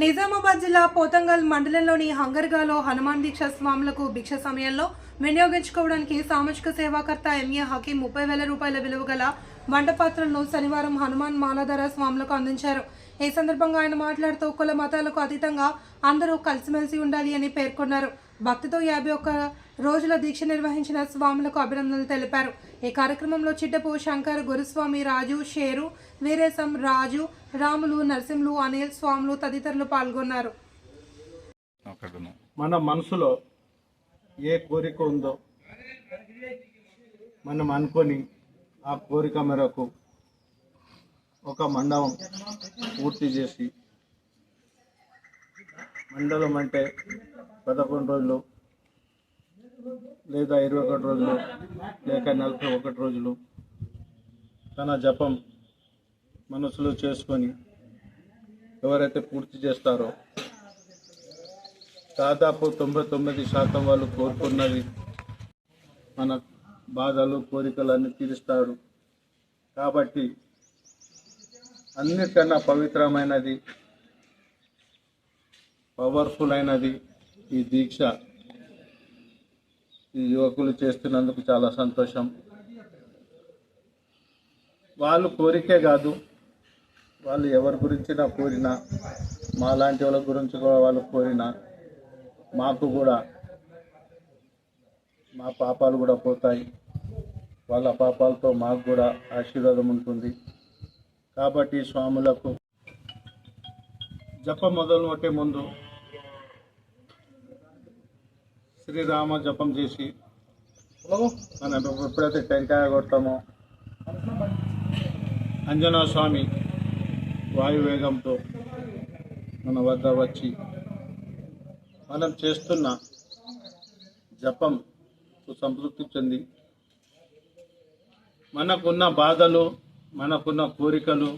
నిజామాబాద్ జిల్లా పోతంగల్ మండలంలోని హంగర్గాలో హనుమాన్ దీక్ష స్వాములకు భిక్ష సమయంలో వినియోగించుకోవడానికి సామాజిక సేవాకర్త ఎంఏ హకీం ముప్పై వేల రూపాయల విలువ గల వంటపాత్రలను శనివారం హనుమాన్ మాలాధార స్వాములకు అందించారు. ఈ సందర్భంగా ఆయన మాట్లాడుతూ కుల మతాలకు అతీతంగా అందరూ కలిసిమెలిసి ఉండాలి అని పేర్కొన్నారు. భక్తితో యాభై ఒక్క రోజుల దీక్ష నిర్వహించిన స్వాములకు అభినందనలు తెలిపారు. ఈ కార్యక్రమంలో చిట్టపు శంకర్ గురుస్వామి రాజు షేరు వీరేశం రాజు రాములు నరసింహులు అనిల్ స్వాములు తదితరులు పాల్గొన్నారు. మన మనసులో ఏ కోరిక ఉందో మనం అనుకొని ఆ కోరిక మేరకు ఒక మండపం పూర్తి చేసి మండలం అంటే పదకొండు రోజులు లేదా ఇరవై ఒకటి రోజులు లేక నలభై ఒకటి రోజులు తన జపం మనసులో చేసుకొని ఎవరైతే పూర్తి చేస్తారో దాదాపు తొంభై తొమ్మిది శాతం వాళ్ళు కోరుకున్నది మన బాధలు కోరికలు అన్ని తీరుస్తాడు. కాబట్టి అన్నిటికన్నా పవిత్రమైనది పవర్ఫుల్ అయినది ఈ దీక్ష. ఈ యువకులు చేస్తున్నందుకు చాలా సంతోషం. వాళ్ళు కోరికే కాదు. వాళ్ళు ఎవరి గురించినా కోరినా మా లాంటి వాళ్ళ గురించి కూడా వాళ్ళు కోరినా మాకు కూడా మా పాపాలు కూడా పోతాయి. వాళ్ళ పాపాలతో మాకు కూడా ఆశీర్వాదం ఉంటుంది. కాబట్టి స్వాములకు జప మొదలు కొట్టే ముందు శ్రీరామ జపం చేసి మనం ఎప్పుడైతే టెంకాయ కొడతామో అంజనా స్వామి వాయువేగంతో మన వద్ద వచ్చి మనం చేస్తున్న జపం సంతృప్తి చెంది. మనకున్న బాధలు మనకున్న కోరికలు